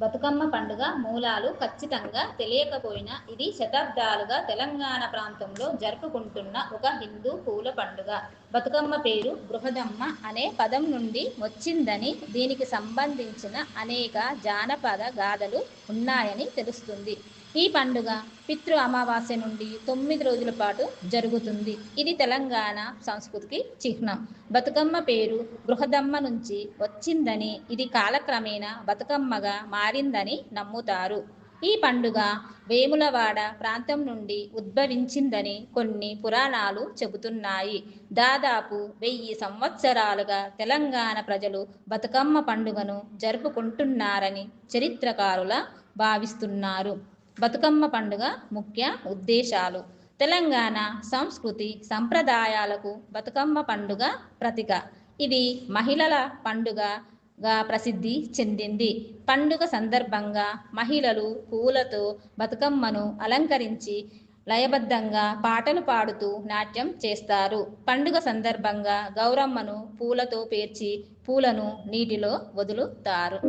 బతుకమ్మ పండుగ మూలాలు ఖచ్చితంగా తెలియకపోయినా ఇది శతాబ్దాలుగా తెలంగాణ ప్రాంతంలో జరుపుకుంటున్న ఒక హిందూ పూల పండుగ. బతుకమ్మ పేరు బృహదమ్మ అనే పదం నుండి వచ్చిందని దీనికి సంబంధించిన అనేక జానపద గాథలు ఉన్నాయని తెలుస్తుంది. ఈ పండుగ పితృ అమావాస్య నుండి తొమ్మిది రోజుల పాటు జరుగుతుంది. ఇది తెలంగాణ సంస్కృతికి చిహ్నం. బతుకమ్మ పేరు బృహదమ్మ నుంచి వచ్చిందని ఇది కాలక్రమేణా బతుకమ్మగా మారిందని నమ్ముతారు. ఈ పండుగ వేములవాడ ప్రాంతం నుండి ఉద్భవించిందని కొన్ని పురాణాలు చెబుతున్నాయి. దాదాపు వెయ్యి సంవత్సరాలుగా తెలంగాణ ప్రజలు బతుకమ్మ పండుగను జరుపుకుంటున్నారని చరిత్రకారుల భావిస్తున్నారు. బతుకమ్మ పండుగ ముఖ్య ఉద్దేశాలు. తెలంగాణ సంస్కృతి సంప్రదాయాలకు బతుకమ్మ పండుగ ప్రతీక. ఇది మహిళల పండుగ గా ప్రసిద్ధి చెందింది. పండుగ సందర్భంగా మహిళలు పూలతో బతుకమ్మను అలంకరించి లయబద్ధంగా పాటలు పాడుతూ నాట్యం చేస్తారు. పండుగ సందర్భంగా గౌరమ్మను పూలతో పేర్చి పూలను నీటిలో వదులుతారు.